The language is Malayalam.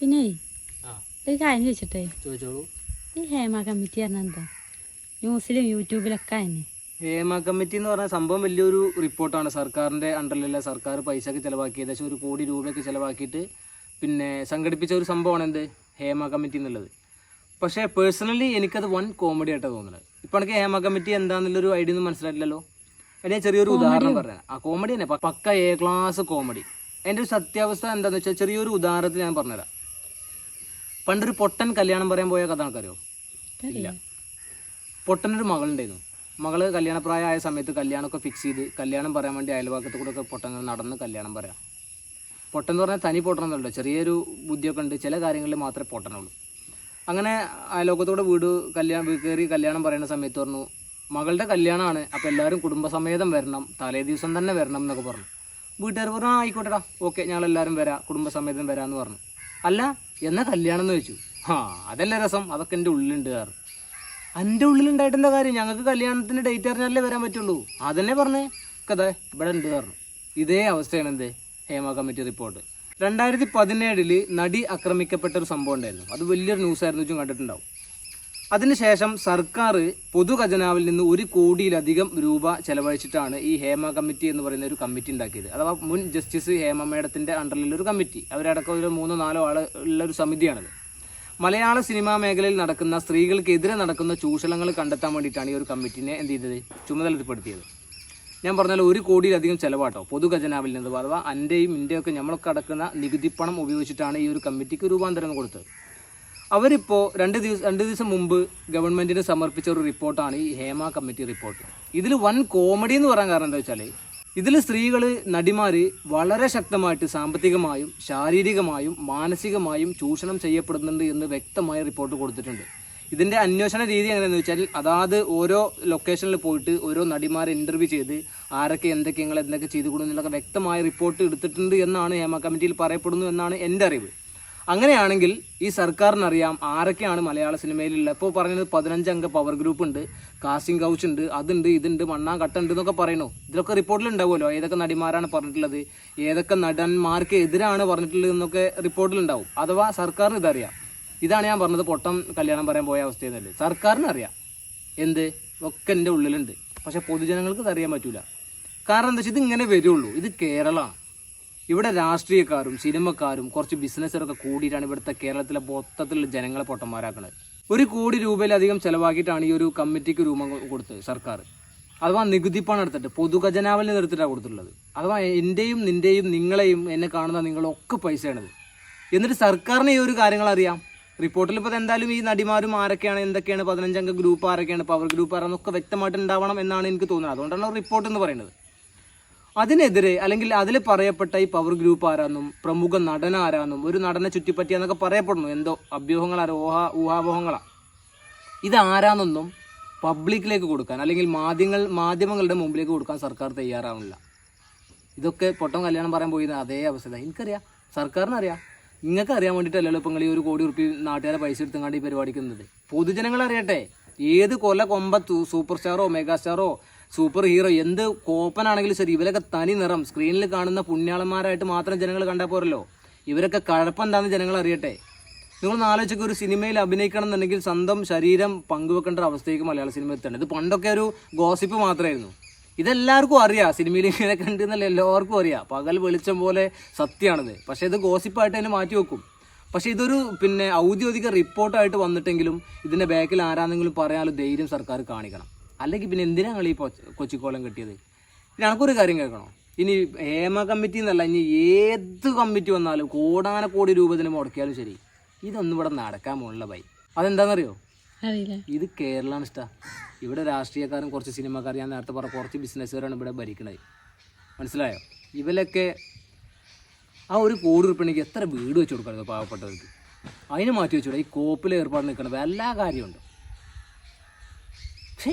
പിന്നെ ഒരു കാര്യം ചോദിച്ചിട്ടേ? ചോദിച്ചോളൂ. ഈ ഹേമ കമ്മിറ്റി പറഞ്ഞാൽ എന്താ? ന്യൂസിലും യൂട്യൂബിലൊക്കെ തന്നെ ഹേമ കമ്മിറ്റി എന്ന് പറഞ്ഞ സംഭവം വലിയൊരു റിപ്പോർട്ടാണ്. സർക്കാരിന്റെ അണ്ടറിലുള്ള സർക്കാർ പൈസക്ക് ചിലവാക്കി ഏകദേശം ഒരു കോടി രൂപയൊക്കെ ചിലവാക്കിയിട്ട് പിന്നെ സംഘടിപ്പിച്ച ഒരു സംഭവമാണ് എന്ത്? ഹേമ കമ്മിറ്റി എന്നുള്ളത്. പക്ഷേ പേഴ്സണലി എനിക്കത് വൺ കോമഡി ആയിട്ടാണ് തോന്നുന്നത്. ഇപ്പം എനിക്ക് ഹേമ കമ്മിറ്റി എന്താണെന്നുള്ളൊരു ഐഡിയ ഒന്നും മനസ്സിലായിട്ടില്ലല്ലോ. അതിന് ചെറിയൊരു ഉദാഹരണം പറയാം. ആ കോമഡി തന്നെ. പക്ക എ ക്ലാസ് കോമഡി എന്റെ ഒരു സത്യാവസ്ഥ എന്താണെന്ന് വെച്ചാൽ ചെറിയൊരു ഉദാഹരണത്തിൽ ഞാൻ പറഞ്ഞുതരാം. പണ്ടൊരു പൊട്ടൻ കല്യാണം പറയാൻ പോയ കഥ ആൾക്കാരോ? ഇല്ല. പൊട്ടനൊരു മകളുണ്ടായിരുന്നു. മകൾ കല്യാണപ്രായമായ സമയത്ത് കല്യാണമൊക്കെ ഫിക്സ് ചെയ്ത് കല്യാണം പറയാൻ വേണ്ടി അയൽവാക്കത്ത് കൂടെ ഒക്കെ പൊട്ടങ്ങൾ നടന്ന് കല്യാണം പറയാം. പൊട്ടൻ എന്ന് പറഞ്ഞാൽ തനി പൊട്ടണമെന്നുണ്ടോ ചെറിയൊരു ബുദ്ധിയൊക്കെ ഉണ്ട്. ചില കാര്യങ്ങളിൽ മാത്രമേ പൊട്ടനുള്ളൂ. അങ്ങനെ അയലോക്കത്തോടെ വീട് കല്യാണം കയറി കല്യാണം പറയുന്ന സമയത്ത് പറഞ്ഞു മകളുടെ കല്യാണമാണ്. അപ്പോൾ എല്ലാവരും കുടുംബസമേതം വരണം. തലേ ദിവസം തന്നെ വരണം എന്നൊക്കെ പറഞ്ഞു. വീട്ടുകാർ പറഞ്ഞു ആ ആയിക്കോട്ടെടാ. ഓക്കെ ഞങ്ങളെല്ലാവരും വരാം. കുടുംബസമേതം വരാമെന്ന് പറഞ്ഞു. അല്ല എന്നാ കല്യാണം എന്ന് വെച്ചു ആ അതല്ലേ രസം. അതൊക്കെ എന്റെ ഉള്ളിലുണ്ട് സാർ. എന്റെ ഉള്ളിലുണ്ടായിട്ട് എന്താ കാര്യം? ഞങ്ങൾക്ക് കല്യാണത്തിന് ഡേറ്റ് അറിഞ്ഞാലേ വരാൻ പറ്റുള്ളൂ. അതന്നെ പറഞ്ഞേ. കഥ ഇവിടെ ഉണ്ട് പറഞ്ഞു ഇതേ അവസ്ഥയാണ് എന്ത്? ഹേമ കമ്മിറ്റി റിപ്പോർട്ട് രണ്ടായിരത്തി പതിനേഴിൽ നടി ആക്രമിക്കപ്പെട്ട ഒരു സംഭവം ഉണ്ടായിരുന്നു. അത് വലിയൊരു ന്യൂസ് ആയിരുന്നു വെച്ചും കണ്ടിട്ടുണ്ടാവും. അതിനുശേഷം സർക്കാർ പൊതു ഖജനാവിൽ നിന്ന് ഒരു കോടിയിലധികം രൂപ ചെലവഴിച്ചിട്ടാണ് ഈ ഹേമ കമ്മിറ്റി എന്ന് പറയുന്ന ഒരു കമ്മിറ്റി ഉണ്ടാക്കിയത്. അഥവാ മുൻ ജസ്റ്റിസ് ഹേമ മേഡത്തിന്റെ അണ്ടറിലുള്ള ഒരു കമ്മിറ്റി. അവരടക്കം ഒരു മൂന്നോ നാലോ ആൾ ഉള്ള ഒരു സമിതിയാണത്. മലയാള സിനിമാ മേഖലയിൽ നടക്കുന്ന സ്ത്രീകൾക്കെതിരെ നടക്കുന്ന ചൂഷണങ്ങൾ കണ്ടെത്താൻ വേണ്ടിയിട്ടാണ് ഈ ഒരു കമ്മിറ്റിനെ എന്ത് ചെയ്തത്? ചുമതലപ്പെടുത്തിയത്. ഞാൻ പറഞ്ഞാൽ ഒരു കോടിയിലധികം ചിലവാട്ടോ പൊതു ഖജനാവിൽ നിന്ന്. അഥവാ അന്റെയും ഇന്റെയും ഒക്കെ നമ്മളൊക്കെ അടക്കുന്ന നികുതി പണം ഉപയോഗിച്ചിട്ടാണ് ഈ ഒരു കമ്മിറ്റിക്ക് രൂപാന്തരം കൊടുത്തത്. അവരിപ്പോൾ രണ്ട് ദിവസം രണ്ട് ദിവസം മുമ്പ് ഗവൺമെന്റിന് സമർപ്പിച്ച ഒരു റിപ്പോർട്ടാണ് ഈ ഹേമ കമ്മിറ്റി റിപ്പോർട്ട്. ഇതിൽ വൻ കോമഡി എന്ന് പറയാൻ കാരണം എന്താ വെച്ചാൽ ഇതിൽ സ്ത്രീകൾ നടിമാർ വളരെ ശക്തമായിട്ട് സാമ്പത്തികമായും ശാരീരികമായും മാനസികമായും ചൂഷണം ചെയ്യപ്പെടുന്നുണ്ട് എന്ന് വ്യക്തമായ റിപ്പോർട്ട് കൊടുത്തിട്ടുണ്ട്. ഇതിന്റെ അന്വേഷണ രീതി എങ്ങനെയാണെന്ന് വെച്ചാൽ അതാത് ഓരോ ലൊക്കേഷനിൽ പോയിട്ട് ഓരോ നടിമാരെ ഇന്റർവ്യൂ ചെയ്ത് ആരൊക്കെ എന്തൊക്കെ നിങ്ങൾ എന്തൊക്കെ ചെയ്തു കൊടുക്കുന്നുള്ളൊക്കെ വ്യക്തമായ റിപ്പോർട്ട് എടുത്തിട്ടുണ്ട് എന്നാണ് ഹേമ കമ്മിറ്റിയിൽ പറയപ്പെടുന്നു എന്നാണ് എന്റെ അറിവ്. അങ്ങനെയാണെങ്കിൽ ഈ സർക്കാരിനറിയാം ആരൊക്കെയാണ് മലയാള സിനിമയിലുള്ള ഇപ്പോൾ പറഞ്ഞത് പതിനഞ്ചംഗ പവർ ഗ്രൂപ്പ് ഉണ്ട് കാസ്റ്റിംഗ് കൗച്ച് ഉണ്ട് അതുണ്ട് ഇതുണ്ട് മണ്ണാൻ കട്ടുണ്ട് എന്നൊക്കെ പറയണു ഇതിലൊക്കെ റിപ്പോർട്ടിലുണ്ടാവുമല്ലോ ഏതൊക്കെ നടിമാരാണ് പറഞ്ഞിട്ടുള്ളത് ഏതൊക്കെ നടന്മാർക്ക് എതിരാണ് പറഞ്ഞിട്ടുള്ളത് എന്നൊക്കെ റിപ്പോർട്ടിലുണ്ടാവും അഥവാ സർക്കാരിന് ഇതറിയാം. ഇതാണ് ഞാൻ പറഞ്ഞത് പൊട്ടം കല്യാണം പറയാൻ പോയ അവസ്ഥയെന്നല്ലേ സർക്കാരിന് അറിയാം എന്ത് ഒക്കെ എന്റെ ഉള്ളിലുണ്ട്. പക്ഷെ പൊതുജനങ്ങൾക്ക് ഇതറിയാൻ പറ്റൂല. കാരണം എന്താ വെച്ചാൽ ഇത് ഇങ്ങനെ വരുള്ളൂ. ഇത് കേരളമാണ് ഇവിടെ രാഷ്ട്രീയക്കാരും സിനിമക്കാരും കുറച്ച് ബിസിനസ്സുകാരൊക്കെ കൂടിയിട്ടാണ് ഇവിടുത്തെ കേരളത്തിലെ മൊത്തത്തിലുള്ള ജനങ്ങളെ പൊട്ടന്മാരാക്കുന്നത് ഒരു കോടി രൂപയിലധികം ചിലവാക്കിയിട്ടാണ് ഈ ഒരു കമ്മിറ്റിക്ക് രൂപം കൊടുത്തത് സർക്കാർ. അഥവാ നികുതി പണം എടുത്തിട്ട് പൊതുഖജനാവിൽ നിന്ന് എടുത്തിട്ടാണ് കൊടുത്തിട്ടുള്ളത്. അഥവാ എന്റെയും നിന്റെയും നിങ്ങളെയും എന്നെ കാണുന്ന നിങ്ങളൊക്കെ പൈസയാണിത്. എന്നിട്ട് സർക്കാരിന് ഈ ഒരു കാര്യങ്ങൾ അറിയാം. റിപ്പോർട്ടിൽ ഇപ്പോൾ എന്തായാലും ഈ നടിമാരും ആരൊക്കെയാണ് എന്തൊക്കെയാണ് പതിനഞ്ചംഗ ഗ്രൂപ്പ് ആരൊക്കെയാണ് പവർ ഗ്രൂപ്പ് ആരാന്നൊക്കെ വ്യക്തമായിട്ട് ഉണ്ടാവണം എന്നാണ് എനിക്ക് തോന്നുന്നത്. അതുകൊണ്ടാണ് റിപ്പോർട്ട് എന്ന് പറയുന്നത്. അതിനെതിരെ അല്ലെങ്കിൽ അതിൽ പറയപ്പെട്ട ഈ പവർ ഗ്രൂപ്പ് ആരാന്നും പ്രമുഖ നടൻ ആരാന്നും ഒരു നടനെ ചുറ്റിപ്പറ്റിയെന്നൊക്കെ പറയപ്പെടുന്നു. എന്തോ അഭ്യൂഹങ്ങളാരോ ഊഹാ ഇത് ആരാന്നൊന്നും പബ്ലിക്കിലേക്ക് കൊടുക്കാൻ അല്ലെങ്കിൽ മാധ്യമങ്ങൾ മാധ്യമങ്ങളുടെ മുമ്പിലേക്ക് കൊടുക്കാൻ സർക്കാർ തയ്യാറാവുന്നില്ല. ഇതൊക്കെ പൊട്ടം കല്യാണം പറയാൻ പോയിരുന്ന അതേ അവസ്ഥ എനിക്കറിയാം. സർക്കാരിനറിയാം. നിങ്ങൾക്ക് അറിയാൻ വേണ്ടിയിട്ടല്ലല്ലോ ഇപ്പം ഈ ഒരു കോടി ഉറുപ്പി നാട്ടുകാരെ പൈസ എടുത്തുകൊണ്ട് ഈ പരിപാടിക്കുന്നത് പൊതുജനങ്ങൾ അറിയട്ടെ ഏത് കൊല കൊമ്പ സൂപ്പർ സ്റ്റാറോ മെഗാ സ്റ്റാറോ സൂപ്പർ ഹീറോ. എന്ത് കോപ്പനാണെങ്കിലും ശരി ഇവരൊക്കെ തനി നിറം. സ്ക്രീനിൽ കാണുന്ന പുണ്യാളന്മാരായിട്ട് മാത്രം ജനങ്ങൾ കണ്ടാൽ പോരല്ലോ. ഇവരൊക്കെ കഴപ്പെന്താണെന്ന് ജനങ്ങൾ അറിയട്ടെ. നിങ്ങൾ ആലോചിച്ചൊക്കെ ഒരു സിനിമയിൽ അഭിനയിക്കണം എന്നുണ്ടെങ്കിൽ സ്വന്തം ശരീരം പങ്കുവെക്കേണ്ട ഒരു അവസ്ഥയ്ക്ക് മലയാള സിനിമ എത്തണം. ഇത് പണ്ടൊക്കെ ഒരു ഗോസിപ്പ് മാത്രമായിരുന്നു ഇതെല്ലാവർക്കും അറിയാം. സിനിമയിൽ ഇങ്ങനെ കണ്ടെന്നല്ല എല്ലാവർക്കും അറിയാം. പകൽ വെളിച്ചം പോലെ സത്യമാണിത്. പക്ഷേ ഇത് ഗോസിപ്പായിട്ട് തന്നെ മാറ്റി വെക്കും. പക്ഷേ ഇതൊരു പിന്നെ ഔദ്യോഗിക റിപ്പോർട്ടായിട്ട് വന്നിട്ടെങ്കിലും ഇതിന്റെ ബാക്കിൽ ആരാണെങ്കിലും പറയാനുള്ള ധൈര്യം സർക്കാർ കാണിക്കണം. അല്ലെങ്കിൽ പിന്നെ എന്തിനാണ് നിങ്ങൾ ഈ കൊച്ചിക്കോളം കിട്ടിയത്? പിന്നെ എനിക്കൊരു കാര്യം കേൾക്കണോ? ഇനി ഹേമ കമ്മിറ്റി എന്നല്ല ഇനി ഏത് കമ്മിറ്റി വന്നാലും കോടാന കോടി രൂപത്തിന് മുടക്കിയാലും ശരി. ഇതൊന്നും ഇവിടെ നടക്കാൻ പോകുന്നില്ല ബൈ. അതെന്താണെന്നറിയോ ഇത് കേരളമാണ് ഇഷ്ട. ഇവിടെ രാഷ്ട്രീയക്കാരും കുറച്ച് സിനിമക്കാർ ഞാൻ നേരത്തെ പറഞ്ഞ കുറച്ച് ബിസിനസ്സുകാരാണ് ഇവിടെ ഭരിക്കണത്. മനസ്സിലായോ? ഇവരൊക്കെ ആ ഒരു കോടി ഉറുപ്പിണെങ്കിൽ എത്ര വീട് വെച്ച് കൊടുക്കണത് പാവപ്പെട്ടവർക്ക്? അതിന് മാറ്റി വെച്ചൂടെ? ഈ കോപ്പിൽ ഏർപ്പാട് നിൽക്കണത് എല്ലാ കാര്യമുണ്ട്. പക്ഷേ